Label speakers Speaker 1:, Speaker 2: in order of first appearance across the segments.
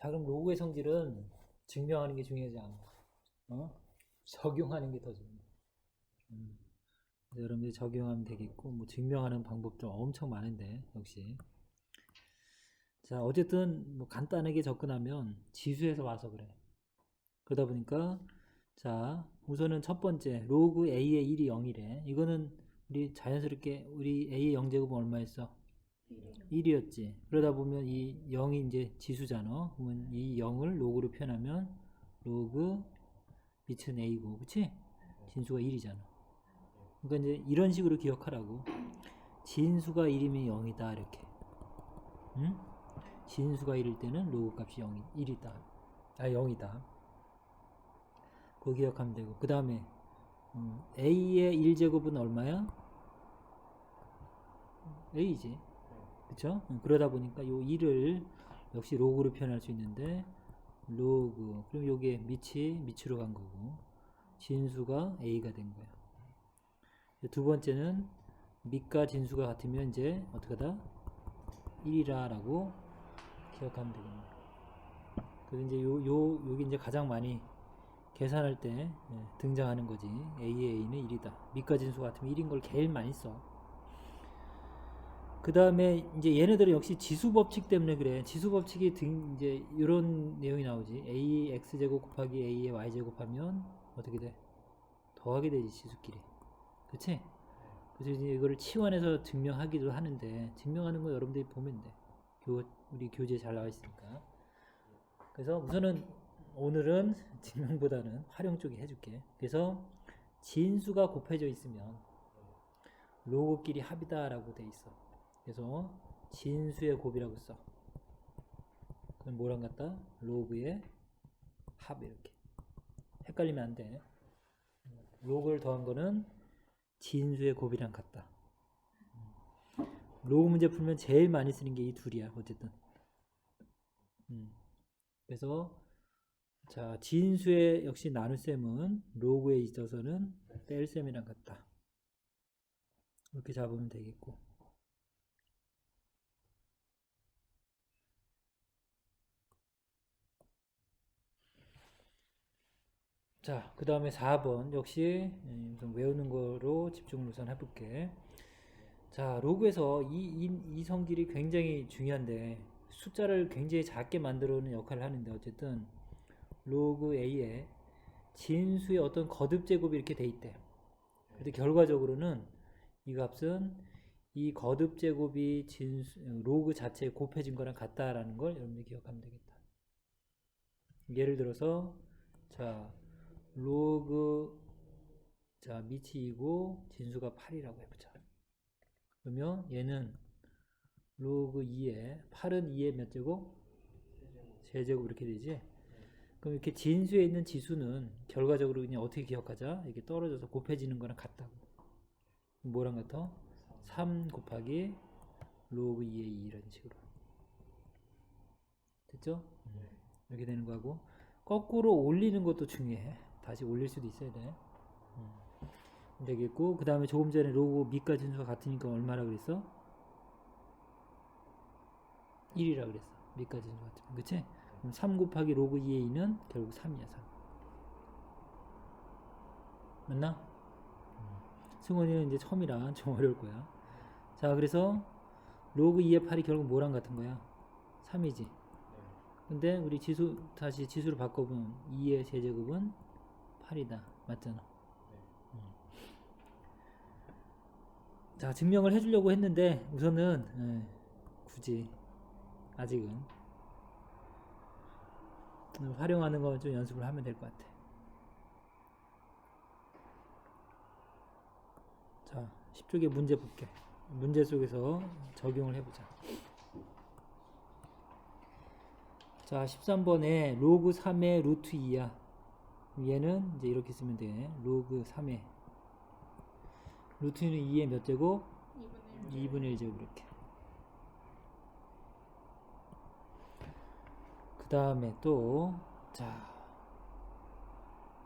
Speaker 1: 자, 그럼 로그의 성질은 증명하는 게 중요하지 않아. 어? 적용하는 게 더 중요해. 음. 그래서 여러분들이 적용하면 되겠고, 뭐 증명하는 방법도 엄청 많은데, 역시. 자, 어쨌든 뭐 간단하게 접근하면 지수에서 와서 그래. 그러다 보니까, 자, 우선은 첫 번째, 로그 A의 1이 0이래. 이거는 우리 자연스럽게 우리 A의 0제곱은 얼마였어? 1이었지. 그러다 보면 이 0이 이제 지수잖아. 그러면 이 0을 로그로 표현하면 로그 밑은 A고, 그치? 진수가 1이잖아. 그러니까 이제 이런 식으로 기억하라고. 진수가 1이면 0이다, 이렇게. 응? 진수가 1일 때는 로그 값이 0이, 1이다. 아, 0이다. 그거 기억하면 되고. 그 다음에, A의 1제곱은 얼마야? A지. 응, 그러다 보니까 요 1을 역시 로그로 표현할 수 있는데 로그. 그럼 요게 밑이 밑으로 간 거고 진수가 A가 된 거야. 두 번째는 밑과 진수가 같으면 이제 어떻게 하다? 1이라 라고 기억하면 되겠네 그래서 이제 요, 요, 요게 이제 가장 많이 계산할 때 예, 등장하는 거지. A의 A는 1이다. 밑과 진수 같으면 1인 걸 제일 많이 써 그 다음에 이제 얘네들은 역시 지수 법칙 때문에 그래. 지수 법칙이 등 이제 이런 내용이 나오지. a x 제곱 곱하기 a의 y 제곱하면 어떻게 돼? 더하게 되지 지수끼리. 그치? 그래서 이제 이거를 치환해서 증명하기도 하는데 증명하는 거 여러분들이 보면 돼. 교 우리 교재 잘 나와 있으니까. 그래서 우선은 오늘은 증명보다는 활용 쪽에 해줄게. 그래서 진수가 곱해져 있으면 로그끼리 합이다라고 돼 있어. 그래서 진수의 곱이라고 써. 그럼 뭐랑 같다? 로그의 합 이렇게. 헷갈리면 안 돼. 로그를 더한 거는 진수의 곱이랑 같다. 로그 문제 풀면 제일 많이 쓰는 게 이 둘이야. 어쨌든. 음. 그래서 자 진수의 역시 나눗셈은 로그에 있어서는 뺄셈이랑 같다. 이렇게 잡으면 되겠고. 자, 그 다음에 4번. 역시, 음, 좀 외우는 거로 집중을 우선 해볼게. 자, 로그에서 이, 이, 이 성질이 굉장히 중요한데, 숫자를 굉장히 작게 만들어오는 역할을 하는데, 어쨌든, 로그 A에 진수의 어떤 거듭 제곱이 이렇게 돼 있대. 근데 결과적으로는 이 값은 이 거듭 제곱이 진수, 로그 자체에 곱해진 거랑 같다라는 걸 여러분들이 기억하면 되겠다. 예를 들어서, 자, 로그 자 밑이 2고 진수가 8이라고 해보자 그러면 얘는 로그 2에 8은 2의 몇 제곱? 세제곱. 이렇게 되지? 그럼 이렇게 진수에 있는 지수는 결과적으로 그냥 어떻게 기억하자? 이렇게 떨어져서 곱해지는 거랑 같다고. 뭐랑 같아? 3 곱하기 로그 2의 2 이런 식으로. 됐죠? 이렇게 되는 거하고. 거꾸로 올리는 것도 중요해 다시 올릴 수도 있어야 돼. 음. 되겠고 그 다음에 조금 전에 로고 밑과 진수가 같으니까 얼마라 그랬어? 1이라 그랬어. 밑과 진수 같으면 그치? 그럼 3 곱하기 로그 2의 2는 결국 3이야 3. 맞나? 음. 승원이는 이제 처음이라 좀 어려울 거야. 자 그래서 로그 2의 8이 결국 뭐랑 같은 거야? 3이지. 근데 우리 지수 다시 지수로 바꿔보면 2의 세제곱은 8이다. 맞잖아. 음. 자, 증명을 해주려고 했는데 우선은 예, 굳이 아직은 음, 활용하는 거 좀 연습을 하면 될 것 같아. 자, 10쪽의 문제 볼게. 문제 속에서 적용을 해보자. 자, 13번에 로그 3의 루트 2야. 얘는 이제 이렇게 쓰면 돼. 로그 3의 루트는 2의 몇 제곱? 2분의 1 제곱 이렇게. 그 다음에 또, 자,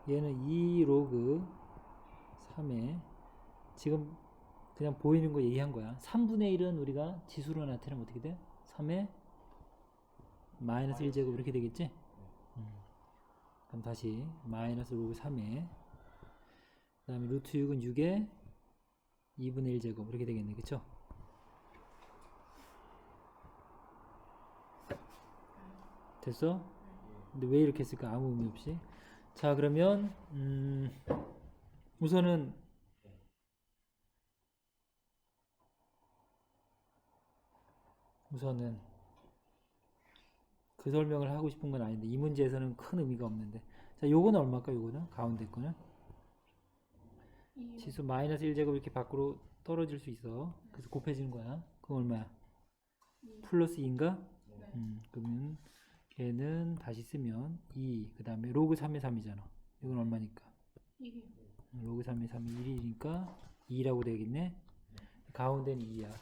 Speaker 1: 얘는 2 로그 3에 지금 그냥 보이는 거 얘기한 거야. 3분의 1은 우리가 지수로 나타내면 어떻게 돼? 3의 마이너스 1제곱 이렇게 되겠지? 음. 그럼 다시 마이너스 로그 3에 그 다음에 루트 6은 6에 2분의 1 제곱 이렇게 되겠네 그쵸? 됐어? 근데 왜 이렇게 했을까 아무 의미 없이 자 그러면 음 우선은 우선은 그 설명을 하고 싶은 건 아닌데 이 문제에서는 큰 의미가 없는데 자 요거는 얼마일까 요거는 가운데 거는
Speaker 2: 이
Speaker 1: 지수 마이너스 1제곱 이렇게 밖으로 떨어질 수 있어 그래서 곱해지는 거야 그건 얼마야
Speaker 2: 이-
Speaker 1: 플러스 2인가
Speaker 2: 네.
Speaker 1: 음, 그러면 걔는 다시 쓰면 2, 그 다음에 로그 3의 3이잖아. 이건 얼마니까?
Speaker 2: 이게
Speaker 1: 로그 3의 3이 1이니까 2라고 되겠네. 가운데는 2야.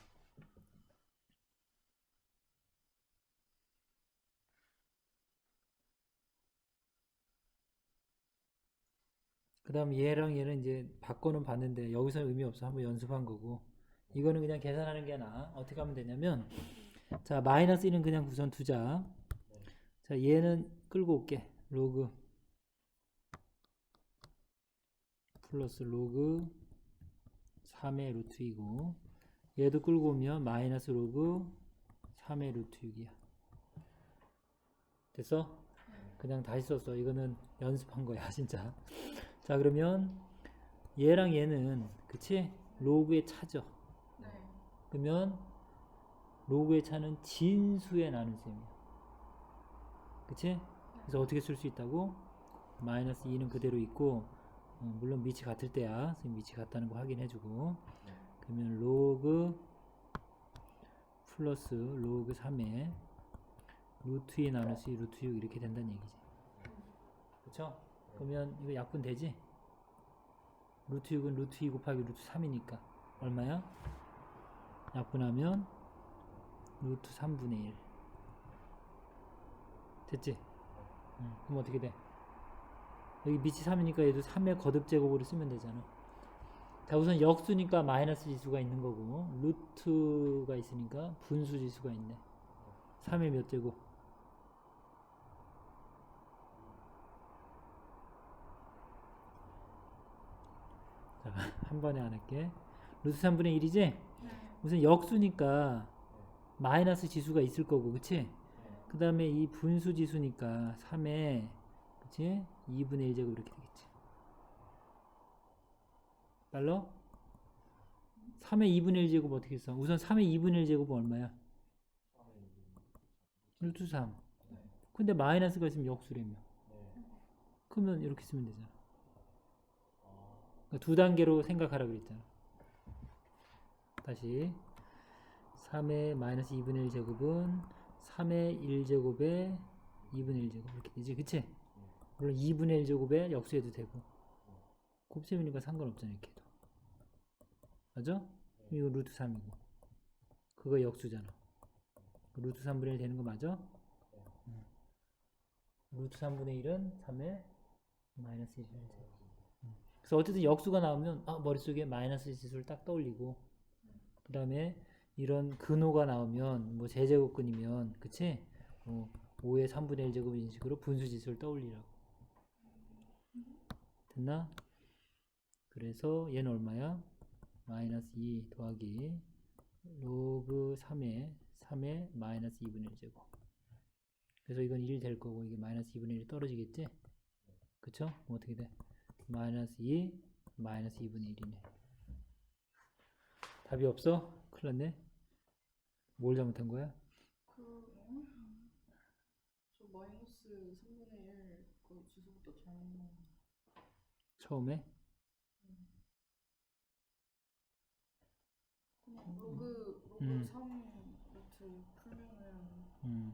Speaker 1: 그 다음 얘랑 얘는 이제 바꿔는 봤는데 여기서는 의미 없어. 한번 연습한 거고. 이거는 그냥 계산하는 게 나아. 어떻게 하면 되냐면 자 마이너스 1은 그냥 우선 두자. 자 얘는 끌고 올게. 로그 플러스 로그 3의 루트 2고 얘도 끌고 오면 마이너스 로그 3의 루트 6이야. 됐어? 그냥 다시 썼어. 이거는 연습한 거야, 진짜. 자, 그러면 얘랑 얘는 그치? 로그의 차죠.
Speaker 2: 네.
Speaker 1: 그러면 로그의 차는 진수의 나눗셈이야. 그치? 그래서 어떻게 쓸 수 있다고? 마이너스 2는 그대로 있고 어, 물론 밑이 같을 때야. 밑이 같다는 거 확인해주고 그러면 로그 플러스 로그 3에 루트 2 나누기 루트 6 이렇게 된다는 얘기지. 그쵸? 그러면 이거 약분 되지? 루트 6은 루트 2 곱하기 루트 3이니까 얼마야? 약분하면 루트 3분의 1 됐지? 응, 그럼 어떻게 돼? 여기 밑이 3이니까 얘도 3의 거듭 제곱으로 쓰면 되잖아 자 우선 역수니까 마이너스 지수가 있는 거고 루트가 있으니까 분수 지수가 있네 3의 몇 제곱? 자, 한 번에 안 할게. 루트 3분의 1이지?
Speaker 2: 네.
Speaker 1: 우선 역수니까 마이너스 지수가 있을 거고, 그치? 그 다음에 이 분수 지수니까 3에, 그치? 2분의 1제곱 이렇게 되겠지. 달러? 3의 2분의 1제곱 어떻게 써? 우선 3의 2분의 1제곱은 얼마야? 루트 3. 근데 마이너스가 있으면 역수래며. 그러면 이렇게 쓰면 되잖아. 그러니까 두 단계로 생각하라 그랬잖아. 다시 3의 마이너스 2분의 1 제곱은 3의 1 제곱에 2분의 1 제곱 이렇게 되지, 그치? 물론 2분의 1 제곱에 역수해도 되고 곱셈이니까 상관없잖아 이렇게 해도 맞아? 이거 루트 3이고 그거 역수잖아 루트 3분의 1 되는 거 맞아? 응. 루트 3분의 1은 3의 마이너스 1을 제곱 그래서 어쨌든 역수가 나오면 아, 머릿속에 마이너스 지수를 딱 떠올리고 그 다음에 이런 근호가 나오면 뭐 제제곱근이면 그치? 뭐 5의 3분의 1 제곱 이런 식으로 분수 지수를 떠올리라고 됐나? 그래서 얘는 얼마야? 마이너스 2 더하기 로그 3의 3의 마이너스 2분의 1 제곱 그래서 이건 1 될 거고 이게 마이너스 2분의 1이 떨어지겠지? 그쵸? 그럼 어떻게 돼? 마이너스 2 마이너스 2분의 1이네 답이 없어? 큰일 났네 뭘 잘못한 거야?
Speaker 2: 그, 저 마이너스 3분의 1, 그 주소부터 잘못.
Speaker 1: 처음에?
Speaker 2: 그냥 로그, 로그
Speaker 1: 음.
Speaker 2: 3 루트 풀면은,
Speaker 1: 음.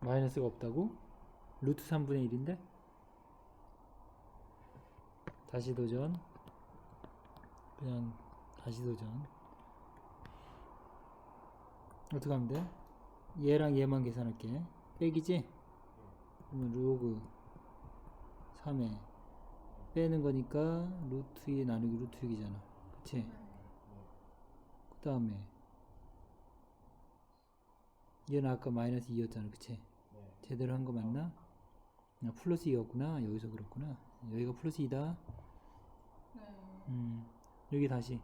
Speaker 2: 네.
Speaker 1: 마이너스가 없다고? 루트 3분의 1인데? 다시 도전 그냥 다시 도전 어떻게 하면 돼? 얘랑 얘만 계산할게 빼기지? 그러면 로그 3에 빼는 거니까 루트 2 나누기 루트 6이잖아 그치?
Speaker 2: 네.
Speaker 1: 그 다음에 얘는 아까 마이너스 2였잖아 그치?
Speaker 3: 네.
Speaker 1: 제대로 한 거 맞나? 아, 플러스 2였구나 여기서 그렇구나 여기가 플러스 2다
Speaker 2: 네.
Speaker 1: 음, 여기 다시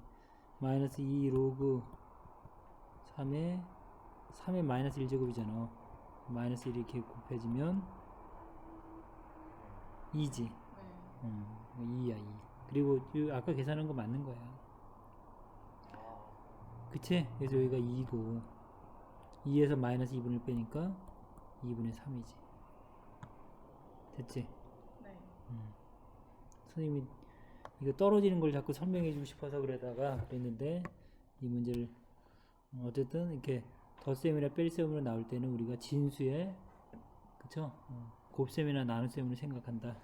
Speaker 1: 마이너스 2 로그 3에 3에 마이너스 1제곱이잖아 마이너스 1 이렇게 곱해지면 2지
Speaker 2: 네.
Speaker 1: 음, 2야 2 그리고 이 아까 계산한 거 맞는 거야
Speaker 3: 아,
Speaker 1: 그치? 그래서 여기가 2고 2에서 마이너스 2분을 빼니까 2분의 3이지 됐지?
Speaker 2: 네.
Speaker 1: 음. 선생님이 이거 떨어지는 걸 자꾸 설명해 주고 싶어서 그러다가 그랬는데 이 문제를 어쨌든 이렇게 덧셈이나 뺄셈으로 나올 때는 우리가 진수의 그쵸? 어, 곱셈이나 나눗셈으로 생각한다.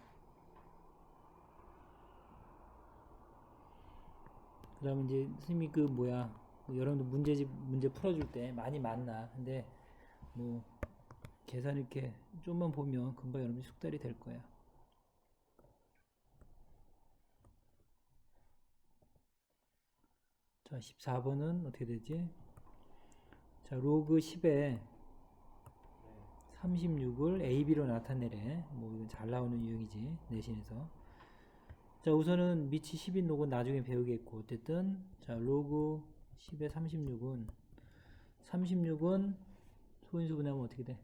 Speaker 1: 그 다음에 이제 선생님이 그 뭐야 그 여러분들 문제집 문제 풀어줄 때 많이 만나 근데 뭐 계산 이렇게 좀만 보면 금방 여러분이 숙달이 될 거야. 자, 14번은 어떻게 되지? 자, 로그 10에
Speaker 3: 네.
Speaker 1: 36을 AB로 나타내래. 뭐 이건 잘 나오는 유형이지. 내신에서. 자, 우선은 밑이 10인 로그는 나중에 배우겠고 어쨌든 자, 로그 10에 36은 36은 소인수 분해하면 어떻게 돼?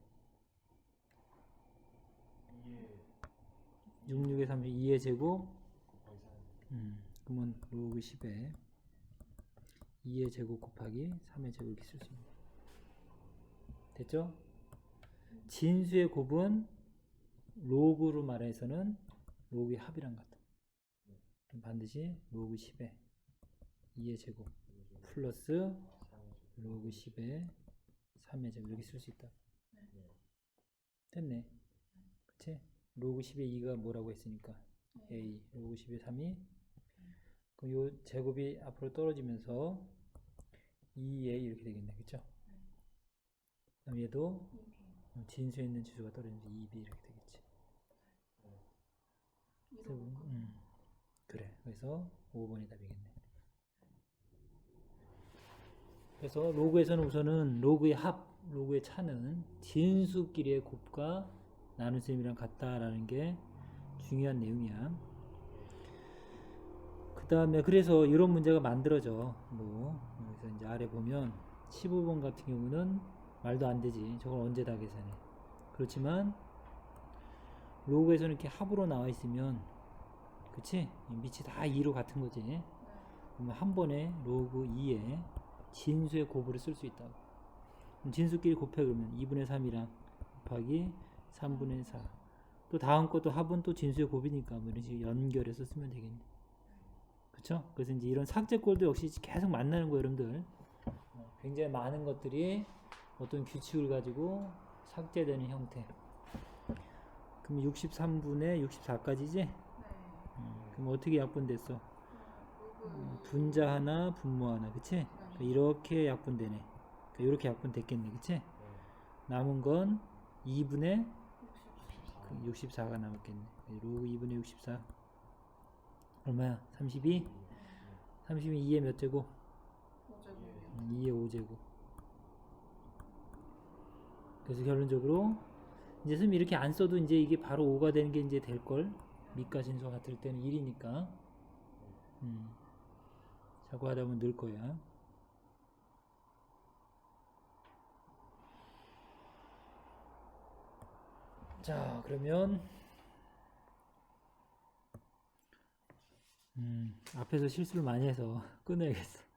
Speaker 3: 이게
Speaker 1: 66에 30, 2의 제곱
Speaker 3: 곱하기 4.
Speaker 1: 음, 그러면 로그 10에 2의 제곱 곱하기 3의 제곱 이렇게 쓸 수 있는. 됐죠? 진수의 곱은 로그로 말해서는 로그의 합이란 같다. 반드시 로그 10에 2의 제곱 플러스 로그 10에 3의 제곱 이렇게 쓸 수 있다. 됐네. 로그 10에 2가 뭐라고 했으니까?
Speaker 2: 네.
Speaker 1: A 로그 10의 3이. 그럼 요 제곱이 앞으로 떨어지면서 2A 이렇게 되겠네. 그쵸? 그럼 얘도 어, 진수에 있는 지수가 떨어지면서 2B 이렇게 되겠지. 그래서,
Speaker 2: 이로
Speaker 1: 음, 그래. 그래서 5번이 답이겠네. 그래서 로그에서는 우선은 로그의 합 로그의 차는 진수끼리의 곱과 나눗셈이랑 같다라는 게 중요한 내용이야. 그 다음에 그래서 이런 문제가 만들어져. 뭐 여기서 이제 아래 보면 15번 같은 경우는 말도 안 되지. 저걸 언제 다 계산해? 그렇지만 로그에서는 이렇게 합으로 나와 있으면 그치? 이 밑이 다 2로 같은 거지.
Speaker 2: 네.
Speaker 1: 그러면 한 번에 로그 2에 진수의 곱을 쓸 수 있다고. 진수끼리 곱해 그러면 2분의 3이랑 곱하기 3분의 4 또 다음 것도 합은 또 진수의 곱이니까 뭐 이런 식으로 연결해서 쓰면 되겠네 그쵸? 그래서 이제 이런 삭제꼴도 역시 계속 만나는 거예요 여러분들 어, 굉장히 많은 것들이 어떤 규칙을 가지고 삭제되는 형태 그럼 63분의 64까지지?
Speaker 2: 네.
Speaker 1: 그럼 어떻게 약분됐어? 음, 분자 하나, 분모 하나, 그치? 그러니까 이렇게 약분되네. 그러니까 이렇게 약분됐겠네, 그치?
Speaker 3: 네.
Speaker 1: 남은 건 2분의
Speaker 2: 60.
Speaker 1: 64가 남았겠네. 로그 2분의 64. 얼마야? 32? 32 2의 몇 제곱?
Speaker 2: 어제고.
Speaker 1: 음, 2의 5제곱. 그래서 결론적으로 이제 선생님 이렇게 안 써도 이제 이게 바로 5가 되는 게 이제 될 걸. 밑과 진수가 같을 때는 1이니까. 음. 자꾸 하다 보면 늘 거야. 자, 그러면 음, 앞에서 실수를 많이 해서 끊어야겠어.